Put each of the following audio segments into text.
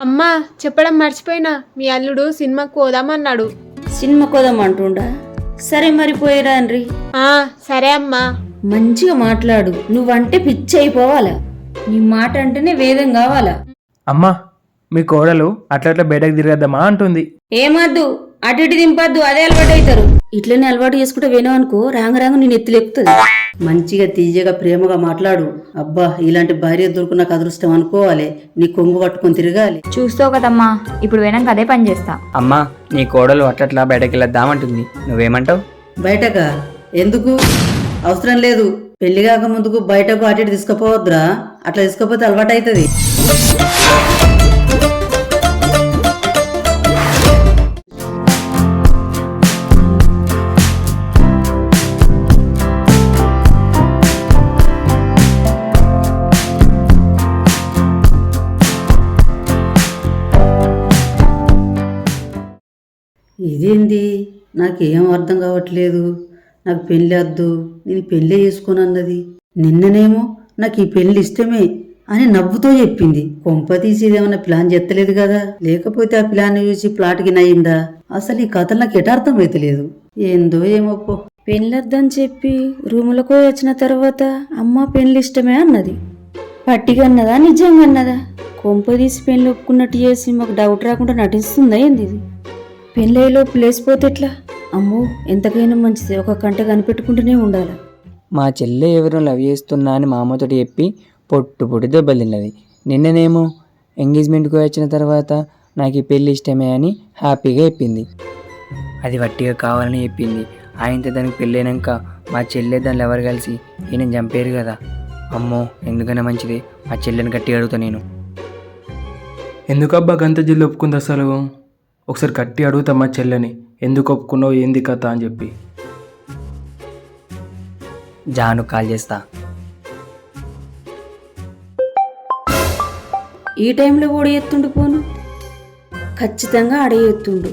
అమ్మా చెప్పడం మర్చిపోయినా మీ అల్లుడు సినిమాకు పోదామన్నాడు. సినిమా కోదాం అంటుండా సరే మరి పోయిరా అండ్రి ఆ సరే అమ్మా. మంచిగా మాట్లాడు నువ్వంటే పిచ్చి అయిపోవాలా? నీ మాట అంటేనే వేదం కావాలా? అమ్మా మీ కోడలు అట్లా అట్లా బయటకు తిరగద్దామా అంటుంది. ఏమద్దు అటు ఇటు దింపద్దు అదే అలవాటు అవుతారు ఇట్లనే అలవాటు చేసుకుంటే వినవనుకో రాంగ రాంగ నేను ఎత్తులెక్కుతుంది మంచిగా తీయగా ప్రేమగా మాట్లాడు. అబ్బా ఇలాంటి భార్య దొరుకున్నాక అదృష్టం అనుకోవాలి. నీ కొంగు పట్టుకొని తిరగాలి. చూస్తావు కదమ్మా ఇప్పుడు వెనక అదే పని చేస్తా. అమ్మా నీ కోడలు అట్లట్లా బయటకు వెళ్ళొద్దామంటుంది నువ్వేమంటావు? బయటగా ఎందుకు? అవసరం లేదు. పెళ్ళి కాక ముందుకు బయటకు అటు ఇటు తీసుకుపోవద్దురా. అట్లా తీసుకపోతే అలవాటు అవుతుంది నాకేం అర్థం కావట్లేదు. నాకు పెళ్ళి వద్దు నేను పెళ్ళే చేసుకోను అన్నది నిన్ననేమో నాకు ఈ పెళ్ళి ఇష్టమే అని నవ్వుతో చెప్పింది. కొంప తీసి ప్లాన్ చెత్తలేదు కదా. లేకపోతే ఆ ప్లాన్ చూసి ప్లాట్కి నయ్యిందా? అసలు ఈ కథ నాకు ఎటార్థం అయితలేదు ఏందో ఏమోపో పెళ్ళొద్దని చెప్పి రూములకు వచ్చిన తర్వాత అమ్మ పెళ్ళి ఇష్టమే అన్నది. పట్టిగన్నదా? నిజంగా అన్నదా కొంపదీసి పెళ్ళి ఒప్పుకున్నట్టు చేసి మాకు డౌట్ రాకుండా నటిస్తుందా ఏంది ఇది పెళ్ళయ్యలో లేసిపోతే ఎట్లా? అమ్మో ఎంతకైనా మంచిది. ఒక కంట కనిపెట్టుకుంటూనే ఉండాలి? మా చెల్లె ఎవరో లవ్ చేస్తున్నా అని మా అమ్మతోటి చెప్పి పొట్టు పొట్టు దెబ్బలు తిన్నది నిన్ననేమో ఎంగేజ్మెంట్కి వచ్చిన తర్వాత నాకు ఈ పెళ్ళి ఇష్టమే అని హ్యాపీగా చెప్పింది. అది వట్టిగా కావాలని చెప్పింది. ఆయనతో దానికి పెళ్ళైనాక మా చెల్లె దాన్ని ఎవరు కలిసి ఈయన చంపారు కదా. అమ్మో ఎందుకైనా మంచిది. మా చెల్లెని గట్టిగా అడుగుతా నేను. ఎందుకబ్బా గంత జిల్లు ఒప్పుకుంది అసలు? ఒకసారి గట్టి అడుగుతా మా చెల్లెని? ఎందుకు ఒప్పుకున్నావు? ఏంది కథ అని చెప్పి. జాను కాల్ చేస్తా. ఈ టైంలో కూడా ఎత్తుండు పోను? ఖచ్చితంగా అడే ఎత్తుండు.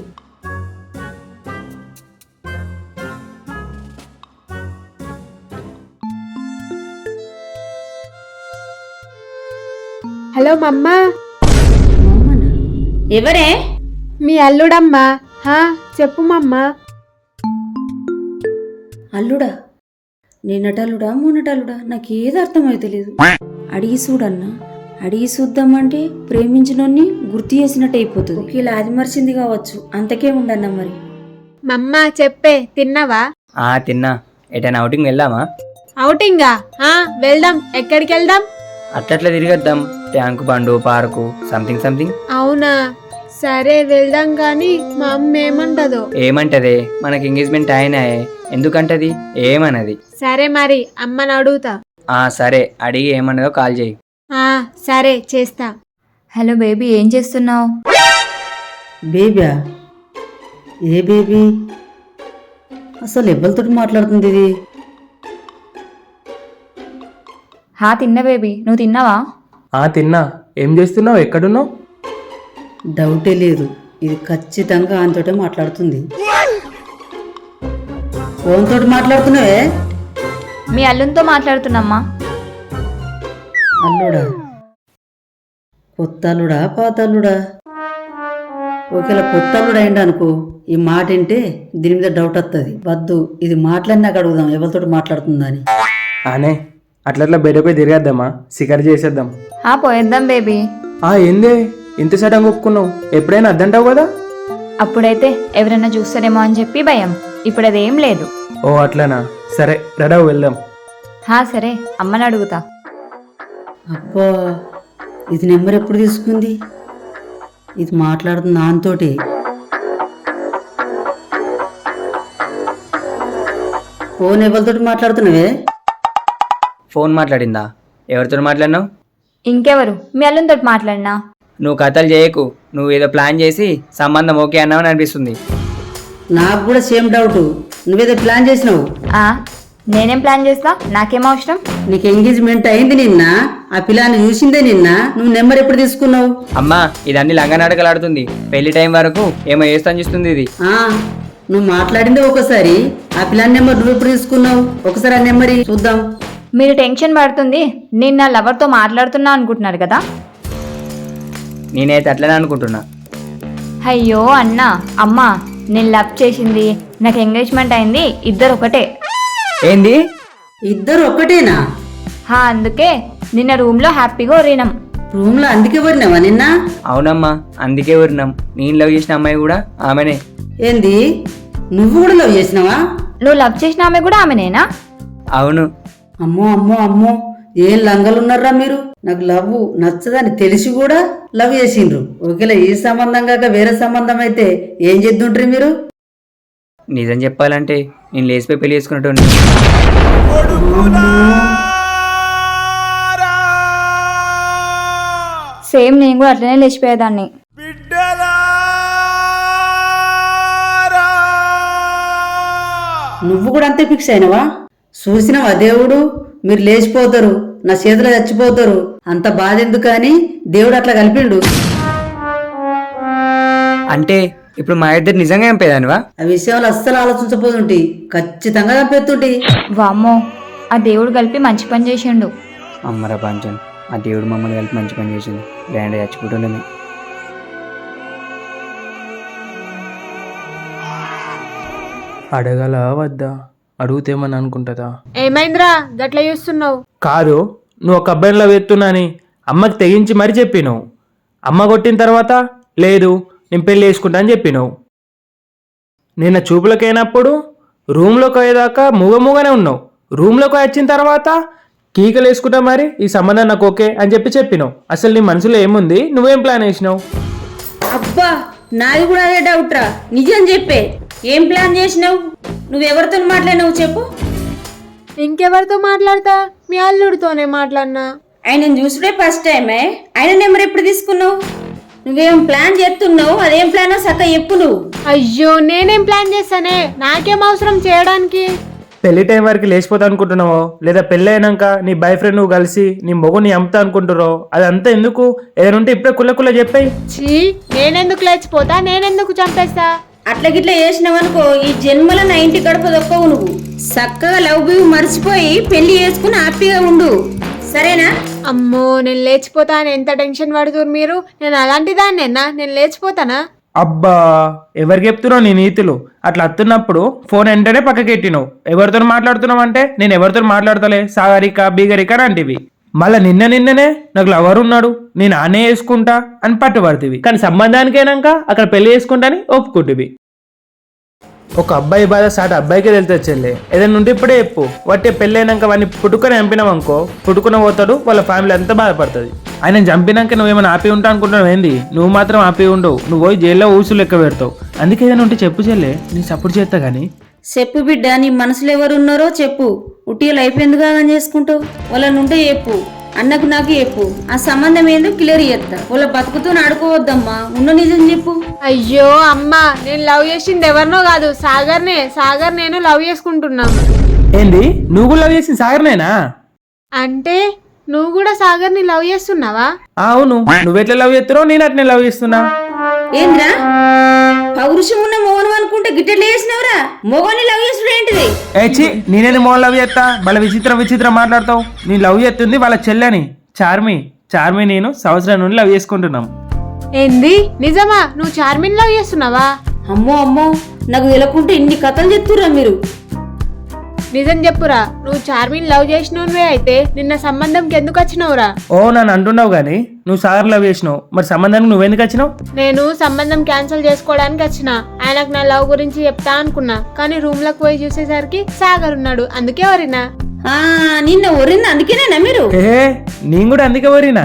హలో మమ్మ? ఎవరే? మీ అల్లుడమ్మా? హా? చెప్పు మమ్మ. అల్లుడా? నిన్నటల్లుడా మొన్నటల్లుడా? నాకేది అర్థమైతలేదు అడిగి చూడన్నా. అడిగి చూద్దామంటే ప్రేమించినోన్ని గుర్తు చేసినట్టు అయిపోతుంది. ఒకేలా అది మర్చింది కావచ్చు. అంతకే ఉండన్నా మరి. మమ్మ చెప్పే. తిన్నావా? ఆ తిన్నా. ఎటైనా అవుటింగ్ వెళ్దామా? అవుటింగా ఆ వెళ్దాం. ఎక్కడికి వెళ్దాం అట్లట్లా తిరిగొద్దాం. Tank Bund park something something అవునా? సరే వెళ్దాం కానీ మా అమ్మ ఏమంటదో? ఏమంటదే? మనకి ఎంగేజ్మెంట్ అయినాయే. ఎందుకంటది? ఏమన్నది? సరే మరి అమ్మని అడుగుతా. ఆ సరే. అడిగి ఏమన్నదో కాల్ చేయి. ఆ సరే చేస్తా. హలో బేబీ ఏం చేస్తున్నావు? బేబీ ఏ బేబీ? అసలు ఎవరితో మాట్లాడుతుంది ఇది? హా తిన్న బేబీ. నువ్వు తిన్నావా? ఆ తిన్నా. ఏం చేస్తున్నావు? ఎక్కడున్నావు? డౌటే లేదు. ఇది ఖచ్చితంగా ఆయనతోటే మాట్లాడుతుంది. ఫోన్తో మాట్లాడుతున్నావే? మీ అల్లునితో మాట్లాడుతున్నామ్మా. అల్లుడా? కొత్త అల్లుడా పాత అల్లుడా ఒకవేళ కొత్త అల్లుడు అయిండు అనుకో ఈ మాట వింటే దీని మీద డౌట్ వస్తుంది వద్దు ఇది మాట్లాడినాక అడుగుదాం ఎవరితో మాట్లాడుతుందని. ఆనే అట్లట్లా బయట పోయి తిరగద్దామా? సికర్ చేసేద్దాం. హా పోయేద్దాం బేబీ. ఆ ఏందే? ఇంత సడన్గా ఒప్పుకున్నావు? ఎప్పుడైనా అద్దంటావు కదా? అప్పుడైతే ఎవరైనా చూస్తారేమో అని చెప్పి భయం. ఇప్పుడు అదేం లేదు. ఓ అట్లనా? సరే రెడవ్ వెళ్దాం. హా సరే. అమ్మని అడుగుతా. అబ్బా ఇది నెంబర్ ఎప్పుడు తీసుకుంది? ఇది మాట్లాడుతుంది నాన్నతోటి ఫోన్ ఎవరితోటి మాట్లాడుతున్నావే? ఫోన్ మాట్లాడిందా? ఎవరితో మాట్లాడినావు? ఇంకెవరు? మీ అల్లునితో మాట్లాడినా? నువ్వు కథలు చేయకు. నువ్వు ఏదో ప్లాన్ చేసి సంబంధం ఓకే అన్నావని అనిపిస్తుంది. నాకు కూడా సేమ్ డౌట్. నువ్వేదో ప్లాన్ చేసినావు. ఆ నేనేం ప్లాన్ చేస్తా? నాకేం అవసరం? నీకు ఎంగేజ్మెంట్ అయింది నిన్న ఆ పిల్లని చూసిందే నిన్న నువ్వు నెంబర్ ఎప్పుడు తీసుకున్నావు? అమ్మా ఇదన్నీ లంగనాటకలు ఆడుతుంది పెళ్ళి టైం వరకు ఏమో చేస్తాను చూస్తుంది ఇది. ఆ, నువ్వు మాట్లాడిందే ఒకసారి ఆ పిల్లని నెంబర్ నువ్వు ఎప్పుడు తీసుకున్నావు? ఒకసారి ఆ నెంబర్ చూద్దాం. మీరు టెన్షన్ పడుతుంది. నేను నా లవర్తో మాట్లాడుతున్నా అనుకుంటున్నారు కదా? నేనైతే అట్లనే అనుకుంటున్నా. అయ్యో అన్న అమ్మ నేను లవ్ చేసింది. నాకు ఎంగేజ్మెంట్ అయింది ఇద్దరు ఒకటే. ఏంది? ఇద్దరు ఒక్కటేనా హా అందుకే నిన్న రూమ్లో హ్యాపీగా ఒరినాం. రూమ్లో అందుకే పడినావా నిన్న? అవునమ్మా అందుకే ఊరినాం నేను లవ్ చేసిన అమ్మాయి కూడా ఆమెనే. ఏంది? నువ్వు కూడా లవ్ చేసినావా? నువ్వు లవ్ చేసిన ఆమె కూడా ఆమెనేనా? అవును. అమ్మో అమ్మో అమ్మో. ఏం లంగలున్నారా మీరు? నాకు లవ్ నచ్చదని తెలిసి కూడా లవ్ చేసిండ్రు. ఒకవేళ ఈ సంబంధం కాక వేరే సంబంధం అయితే ఏం చేద్దుంటారు మీరు? నిజం చెప్పాలంటే నేను లేచిపోయి పెళ్ళి చేసుకున్నట్టు సేమ్ నేను కూడా అట్లనే లేచిపోయేదాన్ని. నువ్వు కూడా అంతే ఫిక్స్ అయినవా? చూసినవా దేవుడు? మీరు లేచిపోతారు. నా చేతిలో చచ్చిపోతారు. అంత బాధ ఎందుకు అని దేవుడు అట్లా కలిపిండు. అంటే ఇప్పుడు మా ఇద్దరు నిజంగా చంపేదానివా ఆ విషయంలో అస్సలు ఆలోచించపోతుంటి ఖచ్చితంగా చంపేస్తుంటి. వామ్మో ఆ దేవుడు కలిపి మంచి పని చేసిండు. అమ్మరా పంచన్ ఆ దేవుడు మమ్మల్ని కలిపి మంచి పని చేసింది గ్రాండ్ చచ్చిపోతుండేది. అడగల వద్దా? అడుగుతేమని అనుకుంటుందా? ఏమైందిరా గట్ల చూస్తున్నావు? కాదు నువ్వు ఒక అబ్బాయిలో వెత్తున్నాని అమ్మకి తెగించి మరీ చెప్పినావు. అమ్మ కొట్టిన తర్వాత లేదు నేను పెళ్ళి చేసుకుంటా అని చెప్పినావు. నిన్న చూపులకైనప్పుడు రూమ్లోకి అయ్యేదాకా మూగమూగానే ఉన్నావు. రూమ్లోకి వచ్చిన తర్వాత కీకలు వేసుకుంటా మరి ఈ సంబంధం నాకు ఓకే అని చెప్పి చెప్పినావు. అసలు నీ మనసులో ఏముంది? నువ్వేం ప్లాన్ వేసినావు? అబ్బా నాది కూడా అదే డౌట్ రా. నిజం చెప్పే. ఏం ప్లాన్ చేసినావు? నువ్వెవరితో మాట్లాడినావు చెప్పు. ఇంకెవరితో మాట్లాడతా? మీ అల్లుడితోనే మాట్లాడినా? ఆయన చూసుడే ఫస్ట్ టైమే ఆయన నెంబర్ ఎప్పుడు తీసుకున్నావు? నువ్వేం ప్లాన్ చేస్తున్నావు? అదేం ప్లానో సక్క చెప్పు నువ్వు. అయ్యో నేనేం ప్లాన్ చేస్తానే? నాకేం అవసరం చేయడానికి? పెళ్ళి టైం వరకు లేచిపోతా అనుకుంటున్నావో? లేదా పెళ్ళి అయినాక నీ బాయ్ ఫ్రెండ్ నువ్వు కలిసి నీ మొగుని అమ్ముతా అనుకుంటున్నావు? అదంతా ఎందుకు? ఏదైనా ఉంటే ఇప్పుడే కుల్ల కుల్ల చెప్పాయి. చీ నేనెందుకు లేచిపోతా? నేనెందుకు చంపేస్తా? అట్లా గిట్లా చేసినావు అనుకో ఈ జన్మలో నా ఇంటి గడప దొక్కవు నువ్వు. చక్కగా లవ్ బివ్ మర్చిపోయి పెళ్ళి చేసుకుని హ్యాపీగా ఉండు. సరేనా? అమ్మో నేను లేచిపోతా అని ఎంత టెన్షన్ పడుతున్నారు మీరు? నేను అలాంటి దాన్నేనా? నేను లేచిపోతానా? అబ్బా ఎవరికి చెప్తున్నావు నీ నీతులు? అట్లా అత్తున్నప్పుడు ఫోన్ వెంటనే పక్కకెట్టినావు. ఎవరితో మాట్లాడుతున్నావు అంటే నేను ఎవరితో మాట్లాడతలే? సాగరిక బీగరిక అంటివి మళ్ళీ నిన్న నిన్ననే నాకు లవర్ ఉన్నాడు నేను ఆనే వేసుకుంటా అని పట్టుబడుతుంది కానీ సంబంధానికైనాక అక్కడ పెళ్ళి చేసుకుంటా అని ఒప్పుకుంటువి. ఒక అబ్బాయి బాధ సాటి అబ్బాయికే వెళ్తే చెల్లె. ఏదైనా ఉంటే ఇప్పుడే చెప్పు. వాటి పెళ్ళి అయినాక వాడిని పుట్టుకొని చంపినాం అనుకో పుట్టుకుని పోతాడు వాళ్ళ ఫ్యామిలీ అంతా బాధపడుతుంది. ఆయన చంపినాక నువ్వేమైనా ఆపి ఉంటా అనుకుంటున్నావు ఏంది? నువ్వు మాత్రం ఆపి ఉండవు. నువ్వు పోయి జైల్లో ఊసులు లెక్క పెడతావు. అందుకే ఏదైనా ఉంటే చెప్పు చెల్లె. నీ సపోర్ట్ చేస్తా కానీ. చెప్పు బిడ్డ నీ మనసులో ఎవరు ఉన్నారో చెప్పు. ఉట్టి లైఫ్ ఎందుకు ఆగం చేసుకుంటావు? వాళ్ళని ఉంటే చెప్పు. అన్నకు నాకు చెప్పు. ఆ సంబంధం ఏందో క్లియర్ చేస్తా. వాళ్ళ బతుకుతూ ఆడుకోవద్దమ్మా. ఉన్న నిజం చెప్పు. అయ్యో అమ్మ నేను లవ్ చేసింది ఎవరినో కాదు సాగర్నే. సాగర్ నేను లవ్ చేసుకుంటున్నాం. ఏంది? నువ్వు కూడా లవ్ చేసిన సాగర్నేనా? అంటే నువ్వు కూడా సాగర్ని లవ్ చేస్తున్నావా? అవును. నువ్వెట్లా లవ్ చేస్తున్నావు నేను అట్నే లవ్ చేస్తున్నా. ఏంద్రా? పౌరుషం ఉన్న మోహనం అనుకుంటే గిట్టెట్లు చేసినవరా మొగని లవ్ చేసుడు ఏంటిది? ఏచి నేనేది మోహన్ లవ్ చేస్తా? వాళ్ళ విచిత్రం విచిత్రం మాట్లాడతావు. నీ లవ్ చేస్తుంది వాళ్ళ చెల్లెని చార్మి. చార్మి నేను సంవత్సరం నుండి లవ్ చేసుకుంటున్నాం. ఏంది? నిజమా? నువ్వు చార్మిన్ లవ్ చేస్తున్నావా? అమ్మో అమ్మో నాకు తెలకుంటే ఇన్ని కథలు చెప్తుర్రా మీరు. నిజం చెప్పురా నువ్వు చార్మిన్ లవ్ చేసినవే అయితే నిన్న సంబంధంకి ఎందుకు వచ్చినావురా? ఓ నన్ను అంటున్నావు కానీ నువ్వు సాగర్ లవ్ చేసినావు. మరి సంబంధానికి నువ్వెందుకు వచ్చినావు? నేను సంబంధం క్యాన్సిల్ చేసుకోవడానికి వచ్చిన. ఆయనకు నా లవ్ గురించి చెప్తా అనుకున్నా. కానీ రూమ్లోకి పోయి చూసేసరికి సాగర్ ఉన్నాడు. అందుకే వరినా ఆ నిన్న ఒరింది అందుకేనేనా మీరు? ఏ నేను కూడా అందుకే వరినా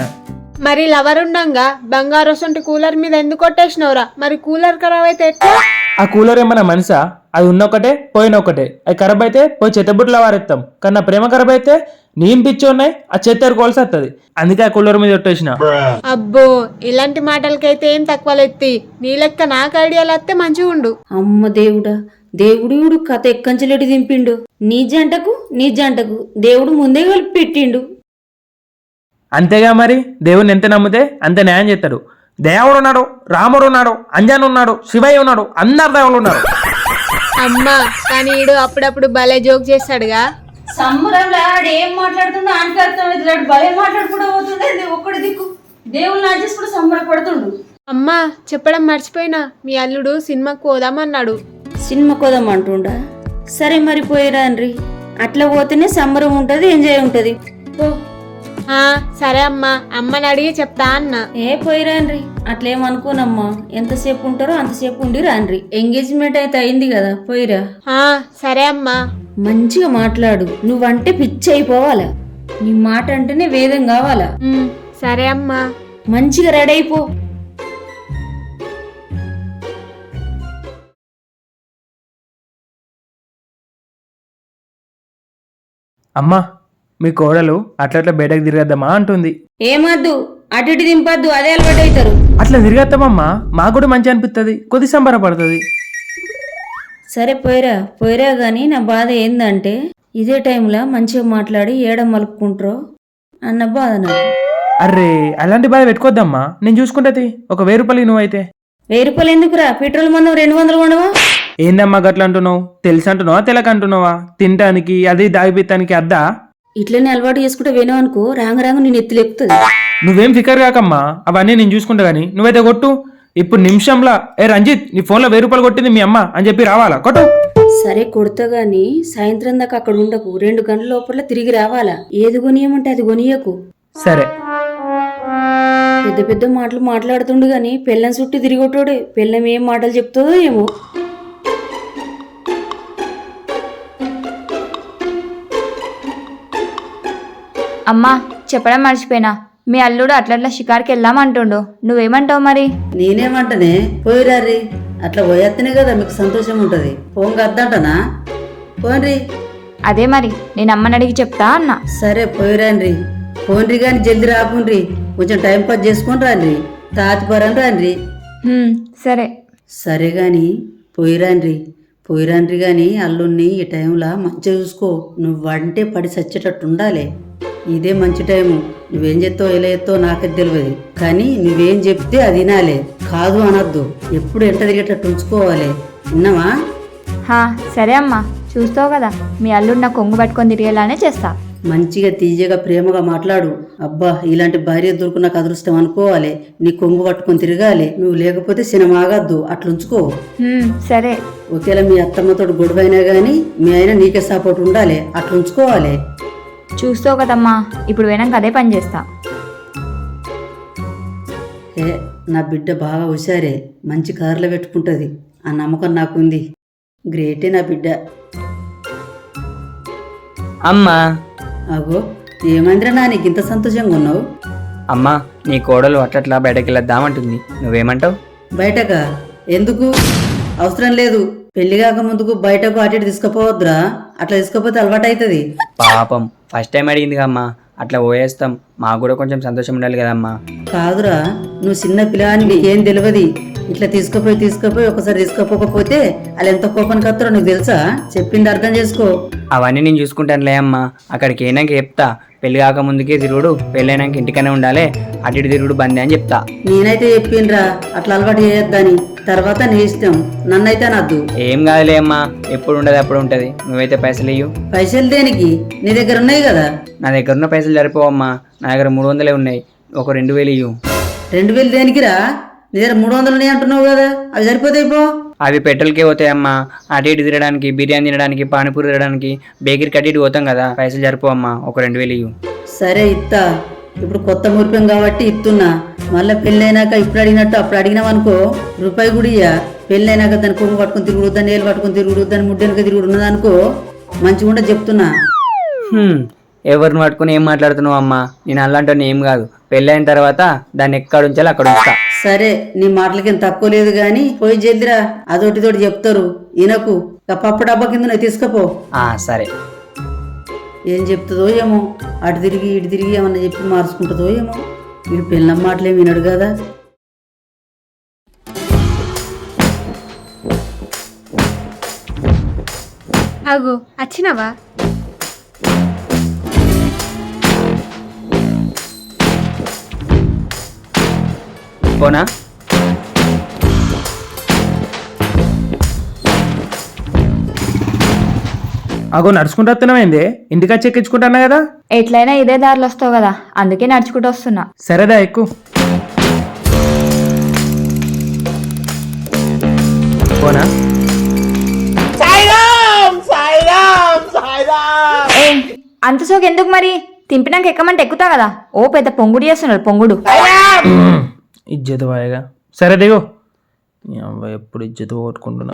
మరి లవర్ ఉండంగా బంగారు వసంటి కూలర్ మీద ఎందుకు కొట్టేసినవురా? మరి కూలర్ ఖరాబ్ అయితే ఎట్లా? ఆ కూలర్ ఏమన్నా మనసా అది ఉన్నొక్కటే పోయిన ఒకటే అది ఖరాబ్ అయితే పోయి చెత్తబుట్లో వారెత్తాం. కానీ నా ప్రేమ ఖరాబ్ అయితే నేను పిచ్చి ఉన్నాయి ఆ చెత్త ఎరుకోవాల్సి వస్తుంది అందుకే ఆ కూలర్ మీద కొట్టేసిన. అబ్బో ఇలాంటి మాటలకైతే ఏం తక్కువ లెత్తి. నీ లెక్క నాకు ఐడియాలు వస్తే మంచిగా ఉండు. అమ్మ దేవుడా దేవుడు వీడు కథ ఎక్కంచలేటి దింపిండు. నీ జంటకు నీ జంటకు దేవుడు ముందే కలిపి పెట్టిండు. అంతేగా మరి? దేవుని ఎంత నమ్మితే అంత న్యాయం చేస్తాడు. దేవుడు ఉన్నాడు రాముడు ఉన్నాడు అంజన్ ఉన్నాడు శివయ్య ఉన్నాడు అందరు దేవుళ్ళు ఉన్నారు. అమ్మా కానీ ఈడు అప్పుడప్పుడు భలే జోక్ చేస్తాడుగా. సంబరంలో ఆడు ఏం అర్థం అవుతుంది. భలే మాట్లాడుకుంటూ పోతుండే. ఒక్కడి దిక్కు. దేవుళ్ళు నాచేసి కూడా సంబరపడుతుండు. అమ్మా చెప్పడం మర్చిపోయినా. మీ అల్లుడు సినిమాకు పోదామన్నాడు సినిమా కోదాం అంటుండా? సరే మరి పోయిరా అండ్రి అట్లా పోతేనే సంబరం ఉంటది ఎంజాయ్ ఉంటది. ఓ సరే అమ్మా అమ్మని అడిగి చెప్తా అన్న. ఏ పోయిరా అండ్రి అట్లేమనుకోనమ్మా. ఎంతసేపు ఉంటారో అంతసేపు ఉండి రాండ్రి ఎంగేజ్మెంట్ అయితే అయింది కదా పోయిరా. ఆ, సరే అమ్మా. మంచిగా మాట్లాడు. నువ్వంటే పిచ్చి అయిపోవాలా? నీ మాట అంటేనే వేదం కావాలా? సరే అమ్మా. మంచిగా రెడీ అయిపో. అమ్మా మీ కోడలు అట్లట్లా బయటకు తిరగద్దామా అంటుంది. ఏమద్దు అటు ఇటు దింపద్దు అదే అలవాటు అవుతారు. అట్లా తిరగద్దామమ్మా మాకు కూడా మంచి అనిపిస్తుంది కొద్ది సంబరపడుతుంది. సరే పోయిరా పోయిరా గాని నా బాధ ఏందంటే ఇదే టైంలో మంచిగా మాట్లాడి ఏడ మలుపుకుంటారో అన్న బాధ నాకు అర్రే అలాంటి బాధ పెట్టుకోద్దమ్మా నేను చూసుకుంటది ఒక వెయ్యి రూపాయలు నువ్వైతే వెయ్యి రూపాయలు ఎందుకురా పెట్రోల్ మందం రెండు వందలు కొనవా? ఏందమ్మా గట్ల అంటున్నావు తెలుసు అంటున్నావా తెలక అంటున్నావా తినటానికి అది దాగిపిత్తానికి అద్దా? ఇట్లనే అలవాటు చేసుకుంటే వినవు అనుకో రాంగ రాంగ నేను ఎత్తులెక్కుతుంది నువ్వేం ఫికర్ కాకమ్మా అవన్నీ నేను చూసుకుంటా గానీ. నువ్వైతే కొట్టు. ఇప్పుడు నిమిషంలో ఏ రంజిత్ నీ ఫోన్లో వెయ్యి రూపాయలు కొట్టింది మీ అమ్మ అని చెప్పి రావాలా? కొట్టు. సరే కొడతా గాని సాయంత్రం దాకా అక్కడ ఉండకు. రెండు గంటల లోపల తిరిగి రావాలా? ఏది కొనియమంటే అది కొనియకు. సరే. పెద్ద పెద్ద మాటలు మాట్లాడుతుండు గాని పెళ్ళం చుట్టూ తిరిగొట్టోడే పెళ్ళం ఏం మాటలు చెప్తుందో ఏమో. అమ్మా చెప్పడం మర్చిపోయినా. మీ అల్లుడు అట్లట్లా షికార్కి వెళ్దామంటుండు నువ్వేమంటావు మరి? నేనేమంటనే? పోయిరారి అట్లా పోయేస్తేనే కదా మీకు సంతోషం ఉంటుంది పోంగ అద్దంటనా పోన్రి. అదే మరి నేను అమ్మని అడిగి చెప్తా అన్నా. సరే పోయిరాన్రి. పోన్రి కానీ జల్ది రాకుండ్రి. కొంచెం టైం పాస్ చేసుకొని రాన్రి. తాతిపరని రాన్రి. హ్మ్, సరే. సరే గాని పోయిరాన్రి. పోయిరాన్రి గాని అల్లుణ్ణి ఈ టైంలో మంచిగా చూసుకో. నువ్వు అంటే పడి చచ్చేటట్టు ఉండాలి ఇదే మంచి టైము. నువ్వేం చెప్తావు ఎలా చెప్తావు నాకైతే తెలియదు కానీ నువ్వేం చెప్తే అది వినాలి. కాదు అనొద్దు. ఎప్పుడు ఎంట తిరిగేటట్టు ఉంచుకోవాలి. విన్నావా? హా సరే అమ్మా. చూస్తావు కదా మీ అల్లుడు నా కొంగు పట్టుకొని తిరిగేలానే చేస్తా. మంచిగా తీయగా ప్రేమగా మాట్లాడు. అబ్బా ఇలాంటి భార్య దొరుకున్నాక అదృష్టం అనుకోవాలి. నీ కొంగు పట్టుకొని తిరగాలి. నువ్వు లేకపోతే సినిమా ఆగద్దు. అట్లుంచుకో సరే. ఒకవేళ మీ అత్తమ్మతో గొడవ అయినా కానీ మీ ఆయన నీకే సపోర్ట్ ఉండాలి. అట్లుంచుకోవాలి చూస్తావు కదమ్మా ఇప్పుడు పోయినాక అదే పని చేస్తా. ఏ నా బిడ్డ బాగా హుషారే మంచి కారులో పెట్టుకుంటుంది ఆ నమ్మకం నాకుంది. గ్రేటే నా బిడ్డ. అమ్మా. అగో ఏమైందిరా నా నీకు ఇంత సంతోషంగా ఉన్నావు? అమ్మా నీ కోడలు అట్లట్లా బయటకు వెళ్ళొద్దామంటుంది నువ్వేమంటావు? బయటకా? ఎందుకు? అవసరం లేదు. పెళ్ళి కాక ముందుకు బయటకు అటు ఇటు తీసుకుపోవద్దురా. అట్లా తీసుకపోతే అలవాటు అవుతుంది పాపం. ఫస్ట్ టైం అడిగింది కమ్మా అట్లా పోయేస్తాం మాకు కూడా కొంచెం సంతోషం ఉండాలి కదమ్మా. కాదురా నువ్వు చిన్న పిల్లగాని ఏం తెలియదు. ఇట్లా తీసుకుపోయి తీసుకుపోయి ఒకసారి తీసుకుపోకపోతే వాళ్ళు ఎంత కోపానికి వస్తారో నీకు తెలుసా? చెప్పింది అర్థం చేసుకో. అవన్నీ నేను చూసుకుంటానులే అమ్మా. అక్కడికి అయినాక చెప్తా. పెళ్ళి కాక ముందుకే తిరుగుడు పెళ్ళైనాక ఇంటికనే ఉండాలి. అటు ఇటు తిరుగుడు బంద్ అని చెప్తా. నేనైతే చెప్పిండ్రా అట్లా అలవాటు చేయొద్దని. తర్వాత నీ ఇష్టం. నన్నైతే నద్దు. ఏం కాదులే అమ్మా. ఎప్పుడు ఉండదు అప్పుడు ఉంటుంది. నువ్వైతే పైసలు ఇయ్యు. పైసలు దేనికి? నీ దగ్గర ఉన్నాయి కదా. నా దగ్గర ఉన్న పైసలు సరిపోవమ్మా నా దగ్గర మూడు వందలే ఉన్నాయి. ఒక రెండు వేలు ఇయ్యు. రెండు వేలు దేనికిరా? నీ దగ్గర మూడు వందలు ఉన్నాయి అంటున్నావు కదా. అవి సరిపోతాయి పో. అవి పెట్రోల్కే పోతాయమ్మా అటు ఇటు తినడానికి బిర్యానీ తినడానికి పానీపూరి తినడానికి బేకరీ కట్టి ఇటు పోతాం కదా. పైసలు సరిపోవమ్మా ఒక రెండు వేలు ఇయ్యు. సరే ఇత్తా. ఇప్పుడు కొత్త మురిపం కాబట్టి ఇస్తున్నా మళ్ళీ పెళ్ళైనాక ఇప్పుడు అడిగినట్టు అప్పుడు అడిగినావనుకో రూపాయి కూడా ఇయ్యా. పెళ్ళైనాక దాని కొంగు పట్టుకొని తిరుగుడు దాన్ని ఏళ్ళు పట్టుకొని తిరుగుడు దాన్ని ముడ్డెనక తిరుగుడు ఉన్నదనుకో మంచిగా చెప్తున్నా. హ్మ్, ఎవరిని పట్టుకుని ఏం మాట్లాడుతున్నావు అమ్మా? నేను అలాంటి ఏం కాదు. పెళ్ళైన తర్వాత దాన్ని ఎక్కడ ఉంచాలో అక్కడ ఉంచుతా. సరే నీ మాటలకేం తక్కువ లేదు కానీ పోయి జల్దిరా. అదొకటి తోటి చెప్తారు. ఈయనకు పప్పు డబ్బా కింద తీసుకపో. ఆ, సరే. ఏం చెప్తుందో ఏమో? అటు తిరిగి ఇటు తిరిగి ఏమన్నా చెప్పి మార్చుకుంటుందో ఏమో? వీడు పిల్లల మాటలేం వినడు కదా. అగు వచ్చినవా పోనా? అగో నడుచుకుంటూ వస్తున్నామైంది ఇంటికా వచ్చి కదా? ఎట్లయినా ఇదే దారిలో వస్తావు కదా అందుకే నడుచుకుంటూ వస్తున్నా. సరేదా ఎక్కువ అంత సోకి ఎందుకు మరి? తింపినాక ఎక్కమంటే ఎక్కుతా కదా. ఓ పెద్ద పొంగుడు చేస్తున్నాడు పొంగుడు. ఇజ్జత బాయగా సరే దిగు. ఎప్పుడు ఇజ్జత పోగొట్టుకుంటున్నా.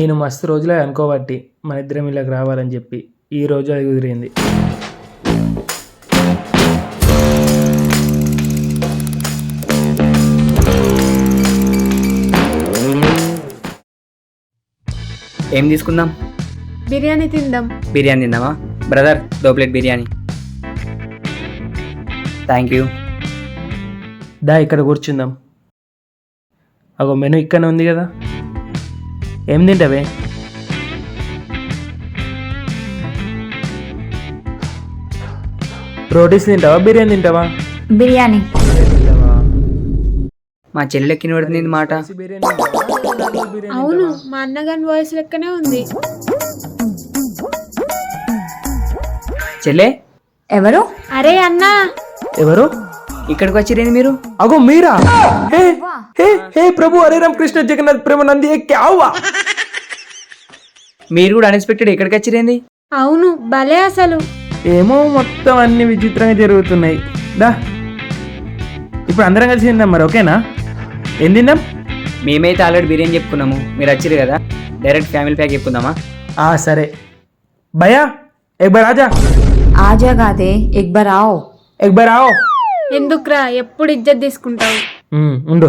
నేను మస్తు రోజులే అనుకోబట్టి మన ఇద్దరం ఇళ్ళకి రావాలని చెప్పి ఈ రోజు అది కుదిరింది. ఏం తీసుకుందాం? బిర్యానీ తిందాం. బిర్యానీ తిందామా? బ్రదర్ దో ప్లేట్ బిర్యానీ. థ్యాంక్ యూ దా ఇక్కడ కూర్చుందాం. అగో మెను ఇక్కడనే ఉంది కదా? ఏం తింటావే? రోటీస్ తింటావా? బిర్యానీ తింటావా? బిర్యానీ. మా చెల్లెలకి పడుతుంది మాట? అవును మా అన్నగారి వాయిస్ లెక్కనే ఉంది. చెల్లె? ఎవరు? అరే అన్నా. ఎవరు? ఇక్కడికి వచ్చిరేంది మీరు? అగో మీరా? హే! హే హే ప్రభు హరే రామ్ కృష్ణ జగన్నాథ్ ప్రేమ నంది ఏ క్యా హువా? మీరు కూడా అన్ఎక్స్పెక్టెడ్ ఇక్కడికి వచ్చిరేంది అవును భలే అసలు. ఏమో మొత్తం అన్ని విచిత్రంగా జరుగుతున్నాయి. దా. ఇప్పుడు అందరం కలిసి తిందాం మరి ఓకేనా? ఏం తిందాం? మేమైతే ఆల్రెడీ బిర్యానీ చెప్పుకున్నాము. మీరు వచ్చిరు కదా? డైరెక్ట్ ఫ్యామిలీ ప్యాక్ చెప్పుకుందామా? ఆ సరే. భయ్యా ఎక్ బార్ ఆజా ఆజా కాదే ఎక్బర్ ఆవ్. ఎక్ బార్ ఎందుకురా ఎప్పుడు ఇజ్జత్ తీసుకుంటావు? ఉండు.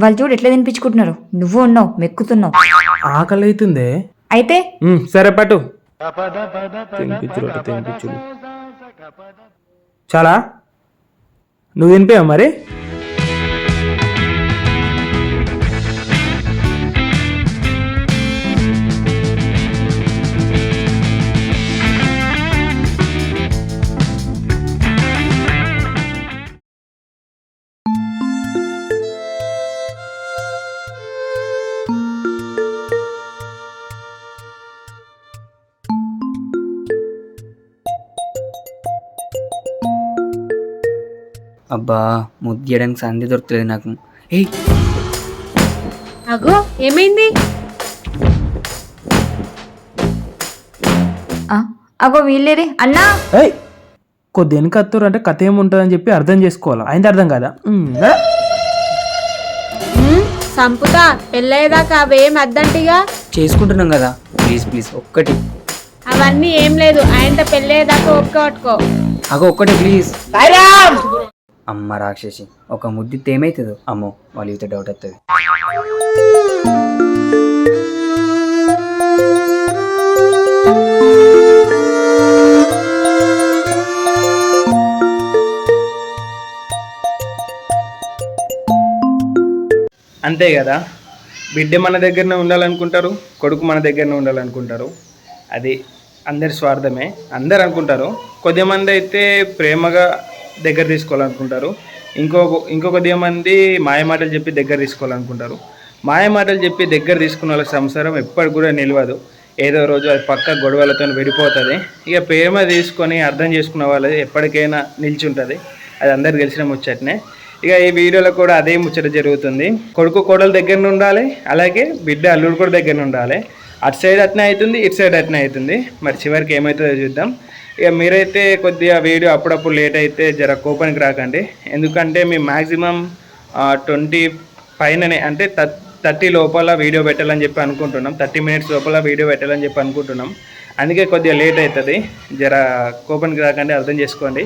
వాళ్ళు చూడు ఎట్లా తినిపించుకుంటున్నారు. నువ్వు ఉన్నావు మెక్కుతున్నావు. ఆకలి అవుతుందే అయితే సరే పట్టు. చాలా? నువ్వు తినిపోయావు మరి? అబ్బా ముద్దు చేయడానికి సంధి దొరుకుతుంది నాకు. ఏయ్. అగో ఏమైంది? ఆ, అగో వీళ్ళేరే అన్నా! ఏయ్! కొద్ది వెనక అత్తురు అంటే కథ ఏముంటుందని చెప్పి అర్థం చేసుకోవాలి? అయింది అర్థం కాదా. ఉమ్, సంపుతా పెళ్ళయ్యేదాకా అవేం అద్దంటిగా? చేసుకుంటున్నాం కదా. ప్లీజ్ ప్లీజ్ ఒక్కటి. అవన్నీ ఏం లేదు. ఆయనతో పెళ్ళయ్యేదాకా ఒక్క పట్టుకో అగో ఒక్కటి ప్లీజ్. అమ్మ రాక్షసి. ఒక ముద్దితే ఏమవుతుందో అమ్మో వాళ్ళు ఇవితే డౌట్ వస్తుంది అంతే కదా. బిడ్డ మన దగ్గరనే ఉండాలనుకుంటారు కొడుకు మన దగ్గరనే ఉండాలనుకుంటారు. అది అందరి స్వార్థమే. అందరు అనుకుంటారు కొద్దిమంది అయితే ప్రేమగా దగ్గర తీసుకోవాలనుకుంటారు. ఇంకో ఇంకో కొద్దిగా మంది మాయ మాటలు చెప్పి దగ్గర తీసుకోవాలనుకుంటారు. మాయ మాటలు చెప్పి దగ్గర తీసుకున్న వాళ్ళ సంసారం ఎప్పటికి కూడా నిలవదు. ఏదో రోజు అది పక్క గొడవలతో విడిపోతుంది. ఇక ప్రేమ తీసుకొని అర్థం చేసుకున్న వాళ్ళది ఎప్పటికైనా నిలిచి ఉంటుంది అది అందరు తెలిసిన ముచ్చటనే. ఇక ఈ వీడియోలో కూడా అదే ముచ్చట జరుగుతుంది. కొడుకు కోడలు దగ్గర ఉండాలి అలాగే బిడ్డ అల్లుడు కూడా దగ్గర ఉండాలి. అటు సైడ్ అట్నే అవుతుంది ఇటు సైడ్ అట్నే అవుతుంది. మరి చివరికి ఏమవుతుందో చూద్దాం. ఇక మీరైతే కొద్దిగా వీడియో అప్పుడప్పుడు లేట్ అయితే జర కోపానికి రాకండి. ఎందుకంటే మేము మ్యాక్సిమం ట్వంటీ పైననే అంటే థర్టీ లోపల వీడియో పెట్టాలని చెప్పి అనుకుంటున్నాం. థర్టీ మినిట్స్ లోపల వీడియో పెట్టాలని చెప్పి అనుకుంటున్నాం. అందుకే కొద్దిగా లేట్ అవుతుంది. జర కోపానికి రాకండి అర్థం చేసుకోండి.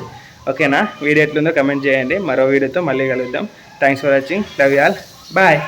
ఓకేనా? వీడియో ఎట్లుందో కమెంట్ చేయండి. మరో వీడియోతో మళ్ళీ కలుద్దాం. Thanks for watching love all bye